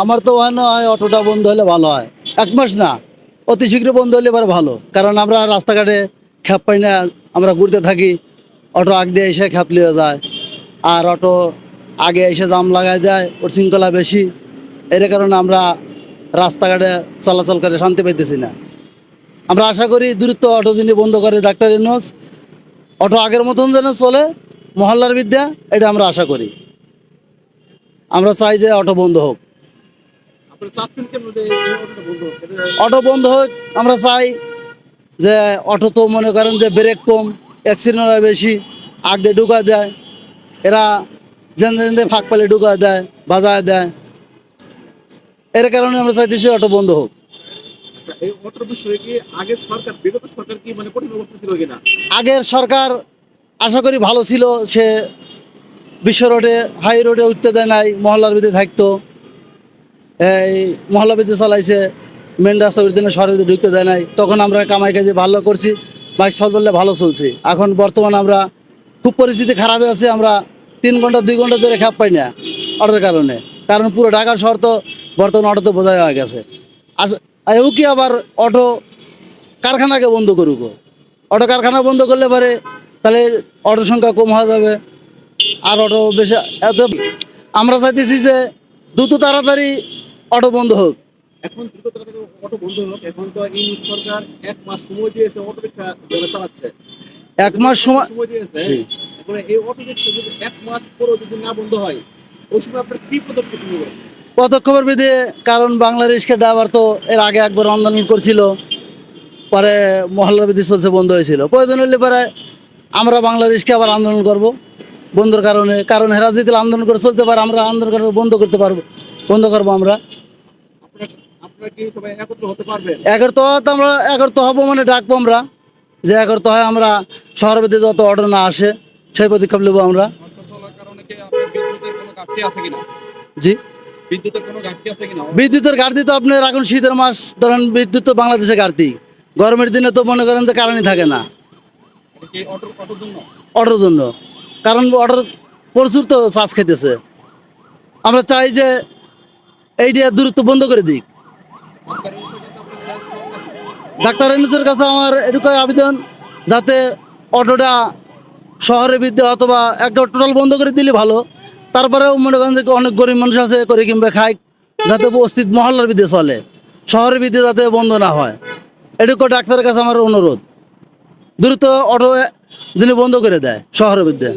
আমার তো মনে হয় অটোটা বন্ধ হলে ভালো হয়। এক মাস না, অতি শীঘ্র বন্ধ হলে এবার ভালো। কারণ আমরা রাস্তাঘাটে খ্যাপ পাই না, আমরা ঘুরতে থাকি, অটো আগ দিয়ে এসে খ্যাপ লিয়ে যায়। আর অটো আগে এসে জাম লাগাই দেয়, ওর শৃঙ্খলা বেশি। এর কারণে আমরা রাস্তাঘাটে চলাচল করে শান্তি পাইতেছি না। আমরা আশা করি দ্রুত অটো যিনি বন্ধ করে, ডাক্তার ইনোস অটো আগের মতন যেন চলে, মহল্লার বিদ্যা, এটা আমরা আশা করি। আমরা চাই যে অটো বন্ধ হোক। অটো বন্ধ হোক আমরা চাই যে অটো তো মনে করেন যে ব্রেক কম অ্যাক্সিডেন্ট হয় বেশি আগ দিয়ে ঢুকা দেয়। এরা যেন যেন ফাঁক পালে ঢুকা দেয় বাজায় দেয়। এর কারণে আমরা চাইতেছি অটো বন্ধ হোক। এই অটোর বিষয়ে কি আগের সরকার বিগত সরকার কি মানে আগের সরকার আশা করি ভালো ছিল সে বিশ্ব রোডে হাই রোডে উঠতে দেয় নাই মহল্লার ভিতরে থাকতো। এই মহল্লা ভিতরে চালাইছে মেন রাস্তা উঠতে না শহরের ঢুকতে দেয় নাই। তখন আমরা কামাই কাজে ভালো করছি বাইক চল বললে ভালো চলছে। এখন বর্তমান আমরা খুব পরিস্থিতি খারাপে আছে, আমরা তিন ঘণ্টা, দুই ঘণ্টা ধরে খাপ পাই না অটোর কারণে। কারণ পুরো ঢাকা শহর তো বর্তমান অটোতে বোঝা হয়ে গেছে। আর এও কি আবার অটো কারখানাকে বন্ধ করুক? অটো কারখানা বন্ধ করলে পারে তাহলে অটো সংখ্যা কম হওয়া যাবে। আর অটো বেশি, এত আমরা চাইতেছি যে দ্রুত তাড়াতাড়ি অটো বন্ধ হোক। এখন অটো বন্ধ হোক এখন তো এই সরকার এক মাস সময় দিয়েছে অটো রিক্সা যারা চালাচ্ছে। এক মাস সময় সময় দিয়েছে। এই অটো রিক্সা যদি এক মাস পরেও যদি না বন্ধ হয় ওই সময় আপনার কি পদক্ষেপ নেবেন পদক্ষেপের বিধে কারণ বাংলা রিক্সা ড্রাইভার তো এর আগে একবার আন্দোলন করছিল পরে মহল্লার বিধি চলছে বন্ধ হয়েছিল। প্রয়োজন হলে পরে আমরা বাংলা রিক্সা আবার আন্দোলন করব। বন্ধর কারণে কারণ হেরা যদি আন্দোলন করে চলতে পারে আমরা আন্দোলন করে বন্ধ করতে পারব বন্ধ করব আমরা আপনার আপনারা কি সবাই একত্র আমরা মানে ডাকবো আমরা। যে হয় আমরা যত অর্ডার না আসে সেই পদক্ষেপ নেব আমরা। জি? বিদ্যুতের ঘাটতি তো আপনার এখন শীতের মাস ধরেন বিদ্যুৎ তো বাংলাদেশে ঘাটতি। গরমের দিনে তো মনে করেন যে কারণই থাকে না। অটোর জন্য? কারণ অটোর প্রচুর তো চার্জ খেতেছে আমরা চাই যে এইটা দূরত্ব বন্ধ করে দিক। ডাক্তার হিসেবে কাছে আমার পদক্ষেপ এটুকু আবেদন, যাতে অটোটা শহরের বিদ্যে অথবা একটা টোটাল বন্ধ করে দিলে ভালো। তারপরেও মনে করেন যে অনেক গরিব মানুষ আছে, করে কিংবা খায়, যাতে উপস্থিত মহল্লার বিদ্যে চলে, শহরের বিদ্যে যাতে বন্ধ না হয়। এটুকু ডাক্তারের কাছে আমার অনুরোধ। দ্রুত অটো যিনি বন্ধ করে দেয়, শহরের বিদ্যে